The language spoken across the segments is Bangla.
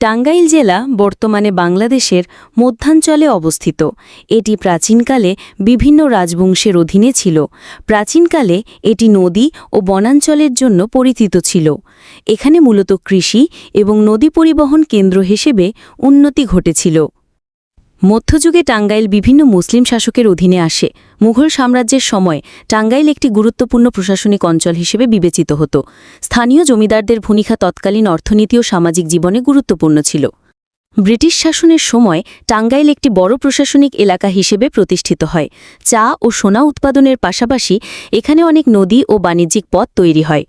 টাঙ্গাইল জেলা বর্তমানে বাংলাদেশের মধ্যাঞ্চলে অবস্থিত। এটি প্রাচীনকালে বিভিন্ন রাজবংশের অধীনে ছিল। প্রাচীনকালে এটি নদী ও বনাঞ্চলের জন্য পরিচিত ছিল। এখানে মূলত কৃষি এবং নদী পরিবহন কেন্দ্র হিসেবে উন্নতি ঘটেছিল। মধ্যযুগে টাঙ্গাইল বিভিন্ন মুসলিম শাসকের অধীনে আসে। মুঘল সাম্রাজ্যের সময় টাঙ্গাইল একটি গুরুত্বপূর্ণ প্রশাসনিক অঞ্চল হিসেবে বিবেচিত হতো। স্থানীয় জমিদারদের ভূমিকা তৎকালীন অর্থনীতি ও সামাজিক জীবনে গুরুত্বপূর্ণ ছিল। ব্রিটিশ শাসনের সময় টাঙ্গাইল একটি বড় প্রশাসনিক এলাকা হিসেবে প্রতিষ্ঠিত হয়। চা ও সোনা উৎপাদনের পাশাপাশি এখানে অনেক নদী ও বাণিজ্যিক পথ তৈরি হয়।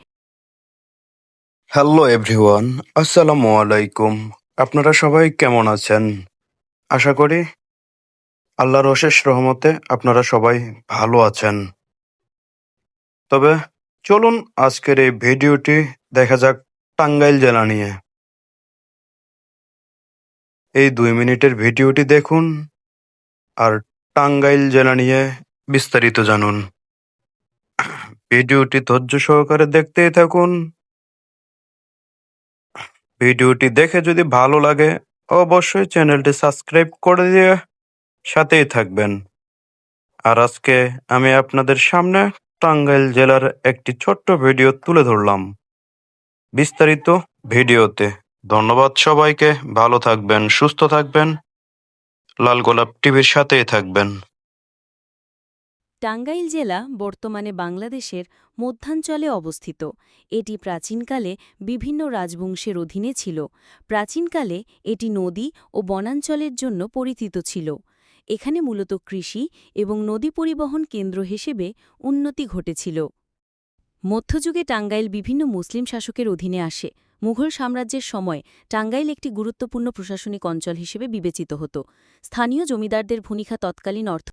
হ্যালো এভরিওয়ান আসসালামু আলাইকুম। আপনারা সবাই কেমন আছেন? আশা করি আল্লাহর অশেষ রহমতে আপনারা সবাই ভালো আছেন। তবে চলুন আজকের এই ভিডিওটি দেখা যাক টাঙ্গাইল জেলা নিয়ে। এই দুই মিনিটের ভিডিওটি দেখুন আর টাঙ্গাইল জেলা নিয়ে বিস্তারিত জানুন। ভিডিওটি ধৈর্য সহকারে দেখতেই থাকুন। ভিডিওটি দেখে যদি ভালো লাগে অবশ্যই চ্যানেলটি সাবস্ক্রাইব করে দিয়ে সাথেই থাকবেন। আর আজকে আমি আপনাদের সামনে টাঙ্গাইল জেলার একটি ছোট্ট ভিডিও তুলে ধরলাম। বিস্তারিত ভিডিওতে ধন্যবাদ সবাইকে। ভালো থাকবেন, সুস্থ থাকবেন। লাল গোলাপ টিভির সাথেই থাকবেন। টাঙ্গাইল জেলা বর্তমানে বাংলাদেশের মধ্যাঞ্চলে অবস্থিত। এটি প্রাচীনকালে বিভিন্ন রাজবংশের অধীনে ছিল। প্রাচীনকালে এটি নদী ও বনাঞ্চলের জন্য পরিচিত ছিল। এখানে মূলত কৃষি এবং নদী পরিবহন কেন্দ্র হিসেবে উন্নতি ঘটেছিল। মধ্যযুগে টাঙ্গাইল বিভিন্ন মুসলিম শাসকের অধীনে আসে। মুঘল সাম্রাজ্যের সময় টাঙ্গাইল একটি গুরুত্বপূর্ণ প্রশাসনিক অঞ্চল হিসেবে বিবেচিত হতো। স্থানীয় জমিদারদের ভূমিকা তৎকালীন অর্থ